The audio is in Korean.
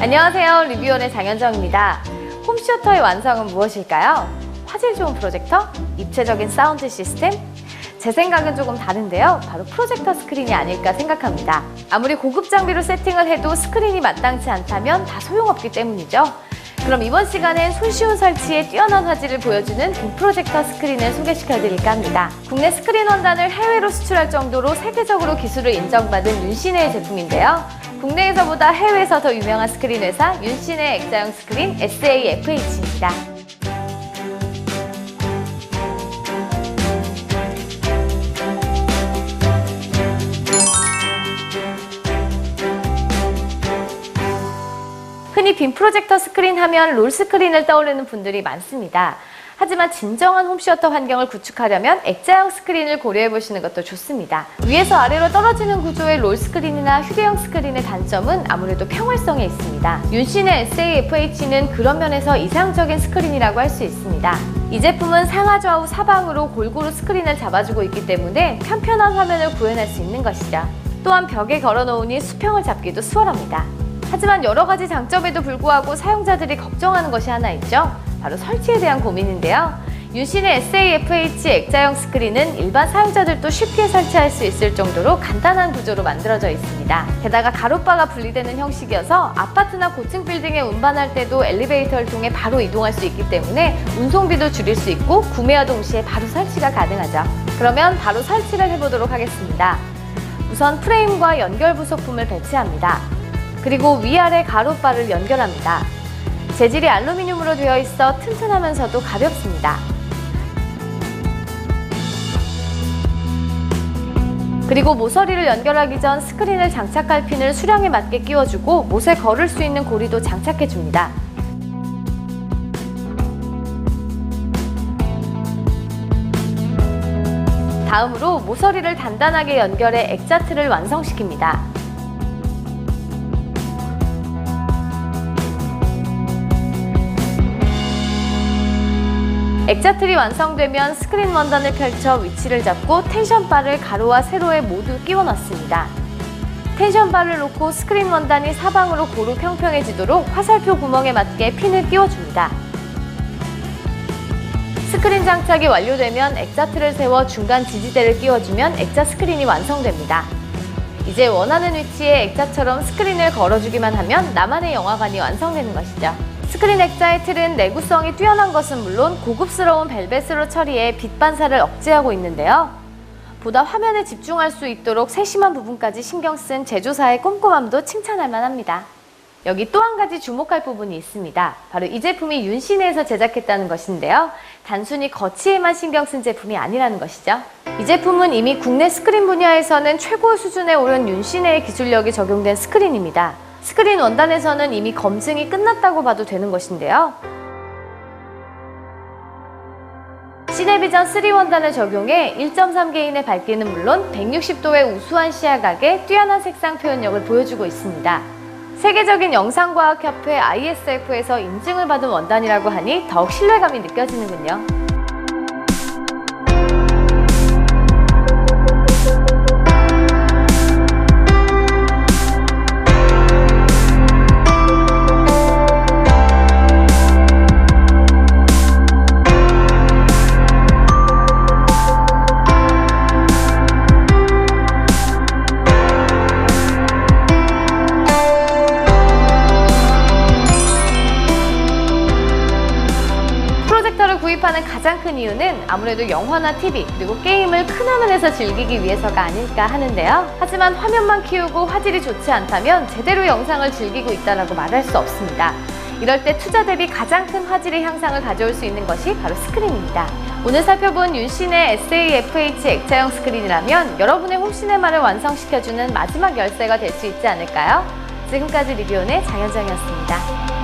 안녕하세요. 리뷰원의 장현정입니다. 홈시어터의 완성은 무엇일까요? 화질 좋은 프로젝터? 입체적인 사운드 시스템? 제 생각은 조금 다른데요. 바로 프로젝터 스크린이 아닐까 생각합니다. 아무리 고급 장비로 세팅을 해도 스크린이 마땅치 않다면 다 소용없기 때문이죠. 그럼 이번 시간엔 손쉬운 설치에 뛰어난 화질을 보여주는 빔 프로젝터 스크린을 소개시켜 드릴까 합니다. 국내 스크린 원단을 해외로 수출할 정도로 세계적으로 기술을 인정받은 윤신의 제품인데요. 국내에서보다 해외에서 더 유명한 스크린 회사 윤신의 액자형 스크린 SAFH입니다. 흔히 빔 프로젝터 스크린 하면 롤 스크린을 떠올리는 분들이 많습니다. 하지만 진정한 홈시어터 환경을 구축하려면 액자형 스크린을 고려해 보시는 것도 좋습니다. 위에서 아래로 떨어지는 구조의 롤 스크린이나 휴대용 스크린의 단점은 아무래도 평활성에 있습니다. 윤신의 SAFH는 그런 면에서 이상적인 스크린이라고 할 수 있습니다. 이 제품은 상하 좌우 사방으로 골고루 스크린을 잡아주고 있기 때문에 편편한 화면을 구현할 수 있는 것이죠. 또한 벽에 걸어놓으니 수평을 잡기도 수월합니다. 하지만 여러 가지 장점에도 불구하고 사용자들이 걱정하는 것이 하나 있죠. 바로 설치에 대한 고민인데요. 윤신의 SAFH 액자형 스크린은 일반 사용자들도 쉽게 설치할 수 있을 정도로 간단한 구조로 만들어져 있습니다. 게다가 가로바가 분리되는 형식이어서 아파트나 고층 빌딩에 운반할 때도 엘리베이터를 통해 바로 이동할 수 있기 때문에 운송비도 줄일 수 있고 구매와 동시에 바로 설치가 가능하죠. 그러면 바로 설치를 해보도록 하겠습니다. 우선 프레임과 연결 부속품을 배치합니다. 그리고 위아래 가로바를 연결합니다. 재질이 알루미늄으로 되어 있어 튼튼하면서도 가볍습니다. 그리고 모서리를 연결하기 전 스크린을 장착할 핀을 수량에 맞게 끼워주고 못에 걸을 수 있는 고리도 장착해줍니다. 다음으로 모서리를 단단하게 연결해 액자트를 완성시킵니다. 액자 틀이 완성되면 스크린 원단을 펼쳐 위치를 잡고 텐션바를 가로와 세로에 모두 끼워 넣습니다. 텐션바를 놓고 스크린 원단이 사방으로 고루 평평해지도록 화살표 구멍에 맞게 핀을 끼워줍니다. 스크린 장착이 완료되면 액자 틀을 세워 중간 지지대를 끼워주면 액자 스크린이 완성됩니다. 이제 원하는 위치에 액자처럼 스크린을 걸어주기만 하면 나만의 영화관이 완성되는 것이죠. 스크린 액자의 틀은 내구성이 뛰어난 것은 물론 고급스러운 벨벳으로 처리해 빛 반사를 억제하고 있는데요. 보다 화면에 집중할 수 있도록 세심한 부분까지 신경 쓴 제조사의 꼼꼼함도 칭찬할 만합니다. 여기 또 한 가지 주목할 부분이 있습니다. 바로 이 제품이 윤신에서 제작했다는 것인데요. 단순히 거치에만 신경 쓴 제품이 아니라는 것이죠. 이 제품은 이미 국내 스크린 분야에서는 최고 수준에 오른 윤신의 기술력이 적용된 스크린입니다. 스크린 원단에서는 이미 검증이 끝났다고 봐도 되는 것인데요. 시네비전 3 원단을 적용해 1.3개인의 밝기는 물론 160도의 우수한 시야각에 뛰어난 색상 표현력을 보여주고 있습니다. 세계적인 영상과학협회 ISF에서 인증을 받은 원단이라고 하니 더욱 신뢰감이 느껴지는군요. 구입하는 가장 큰 이유는 아무래도 영화나 TV 그리고 게임을 큰 화면에서 즐기기 위해서가 아닐까 하는데요. 하지만 화면만 키우고 화질이 좋지 않다면 제대로 영상을 즐기고 있다라고 말할 수 없습니다. 이럴 때 투자 대비 가장 큰 화질의 향상을 가져올 수 있는 것이 바로 스크린입니다. 오늘 살펴본 윤신의 SAFH 액자형 스크린이라면 여러분의 홈시네마를 완성시켜주는 마지막 열쇠가 될 수 있지 않을까요? 지금까지 리뷰온의 장현정이었습니다.